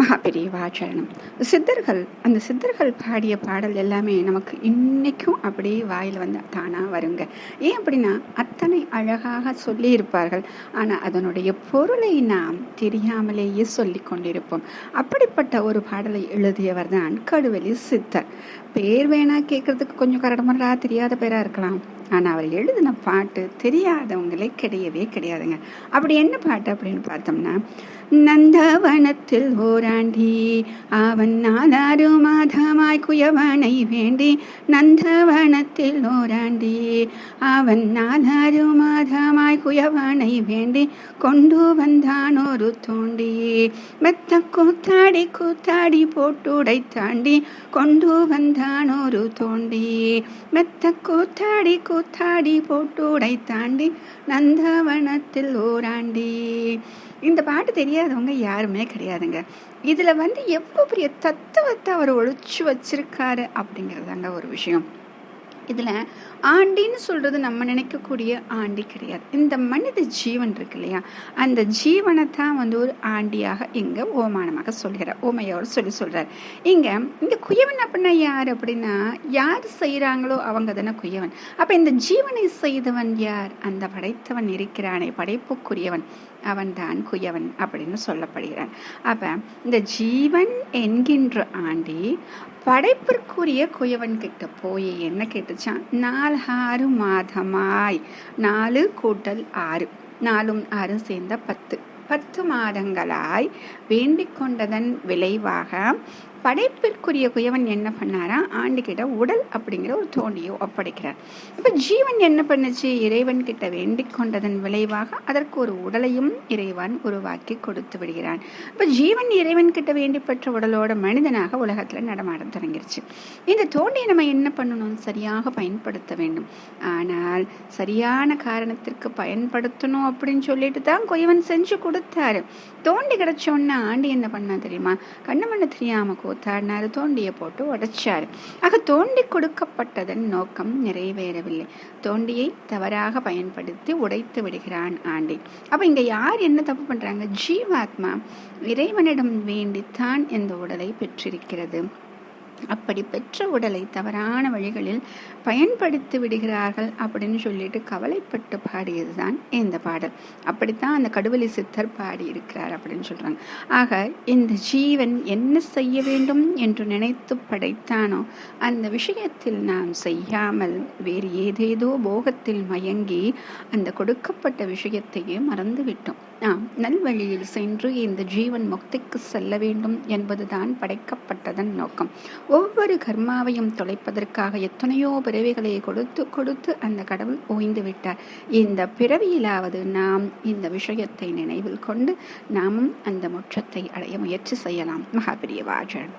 மகாபெரியவாச்சரணம் சித்தர்கள் அந்த சித்தர்கள் பாடிய பாடல் எல்லாமே நமக்கு இன்னைக்கும் அப்படியே வாயில் வந்து தானாக வருங்க. ஏன் அப்படின்னா அத்தனை அழகாக சொல்லியிருப்பார்கள். ஆனால் அதனுடைய பொருளை நாம் தெரியாமலேயே சொல்லி கொண்டிருப்போம். அப்படிப்பட்ட ஒரு பாடலை எழுதியவர் தான் கடுவெளி சித்தர். பேர் வேணா கேட்குறதுக்கு கொஞ்சம் கரடமரா தெரியாத பேராக இருக்கலாம். ஆனால் அவர் எழுதின பாட்டு தெரியாதவங்களே கிடையவே கிடையாதுங்க. அப்படி என்ன பாட்டு அப்படின்னு பார்த்தோம்னா நந்தவனத்தில் போராண்டி அவன் நாலாறு மாதமாய் குயவனை வேண்டி நந்தவனத்தில் ஓராண்டி அவன் நாலாறு மாதமாய் குயவனை வேண்டி கொண்டு வந்தான் ஒரு தோண்டி மெத்த கூத்தாடி கூத்தாடி போட்டுடை தாண்டி கொண்டு வந்தான் ஒரு தோண்டி மெத்த கூத்தாடி கூத்தாடி போட்டுடை தாண்டி நந்தவனத்தில் ஓராண்டி இந்த பாட்டு தெரியாதவங்க யாருமே கிடையாதுங்க. இதில் வந்து எவ்வளோ பெரிய தத்துவத்தை அவர் ஒழிச்சு வச்சிருக்காரு அப்படிங்கிறதாங்க ஒரு விஷயம். இதில் ஆண்டின்னு சொல்கிறது நம்ம நினைக்கக்கூடிய ஆண்டி கிடையாது. இந்த மனித ஜீவன் இருக்கு இல்லையா? அந்த ஜீவனை தான் வந்து ஒரு ஆண்டியாக இங்கே ஓமானமாக சொல்கிறார். ஓமையோர் சொல்லி சொல்கிறார் இங்கே இந்த குயவன் அப்படின்னா யார் அப்படின்னா யார் செய்கிறாங்களோ அவங்க தானே குயவன். அப்போ இந்த ஜீவனை செய்தவன் யார்? அந்த படைத்தவன் இருக்கிறானே படைப்புக்குரியவன். அவன் தான் குயவன் அப்படின்னு சொல்லப்படுகிறான். அப்போ இந்த ஜீவன் என்கின்ற ஆண்டி படைப்பிற்குரிய குயவன் கிட்ட போய் என்ன கேட்டுச்சான்? நாலு ஆறு மாதமாய். நாலு கூட்டல் ஆறு. நாலும் ஆறு சேர்ந்த பத்து. பத்து மாதங்களாய் வேண்டிக் கொண்டதன் விளைவாக படைப்பிற்குரிய குயவன் என்ன பண்ணாரா? ஆண்டுகிட்ட உடல் அப்படிங்கிற ஒரு தோண்டியை ஒப்படைக்கிறார். இப்போ ஜீவன் என்ன பண்ணுச்சு? இறைவன் கிட்ட வேண்டிக் கொண்டதன் விளைவாக அதற்கு ஒரு உடலையும் இறைவன் உருவாக்கி கொடுத்து விடுகிறான். இப்போ ஜீவன் இறைவன் கிட்ட வேண்டி பெற்ற உடலோட மனிதனாக உலகத்தில் நடமாட தொடங்கிருச்சு. இந்த தோண்டியை நம்ம என்ன பண்ணணும்? சரியாக பயன்படுத்த வேண்டும். ஆனால் சரியான காரணத்திற்கு பயன்படுத்தணும் அப்படின்னு சொல்லிட்டு தான் குயவன் செஞ்சு கொடுத்தாரு. தோண்டி கிடைச்சோன்னா ஆண்டு என்ன பண்ணா தெரியுமா? கண்ணு மண்ணு தெரியாம கூத்தாடினாரு தோண்டியை போட்டு உடைச்சாரு. ஆக தோண்டி கொடுக்கப்பட்டதன் நோக்கம் நிறைவேறவில்லை. தோண்டியை தவறாக பயன்படுத்தி உடைத்து விடுகிறான் ஆண்டி. அப்போ இங்கே யார் என்ன தப்பு பண்ணுறாங்க ஜீவாத்மா இறைவனிடம் வேண்டித்தான் இந்த உடலை பெற்றிருக்கிறது. அப்படி பெற்ற உடலை தவறான வழிகளில் பயன்படுத்தி விடுகிறார்கள் அப்படின்னு சொல்லிட்டு கவலைப்பட்டு பாடியது தான் இந்த பாடல். அப்படித்தான் அந்த கடுவலி சித்தர் பாடி இருக்கிறார் அப்படின்னு சொல்றாங்க. ஆக இந்த ஜீவன் என்ன செய்ய வேண்டும் என்று நினைத்து படைத்தானோ அந்த விஷயத்தில் நாம் செய்யாமல் வேறு ஏதேதோ போகத்தில் மயங்கி அந்த கொடுக்கப்பட்ட விஷயத்தையே மறந்துவிட்டோம். நாம் நல்வழியில் சென்று இந்த ஜீவன் முக்திக்கு செல்ல வேண்டும் என்பதுதான் படைக்கப்பட்டதன் நோக்கம். ஒவ்வொரு கர்மாவையும் தொலைப்பதற்காக எத்தனையோ பிறவிகளை கொடுத்து கொடுத்து அந்த கடவுள் ஓய்ந்து விட்டார். இந்த பிறவியிலாவது நாம் இந்த விஷயத்தை நினைவில் கொண்டு நாமும் அந்த முற்றத்தை அடைய முயற்சி செய்யலாம். மகாபிரியவாஜன்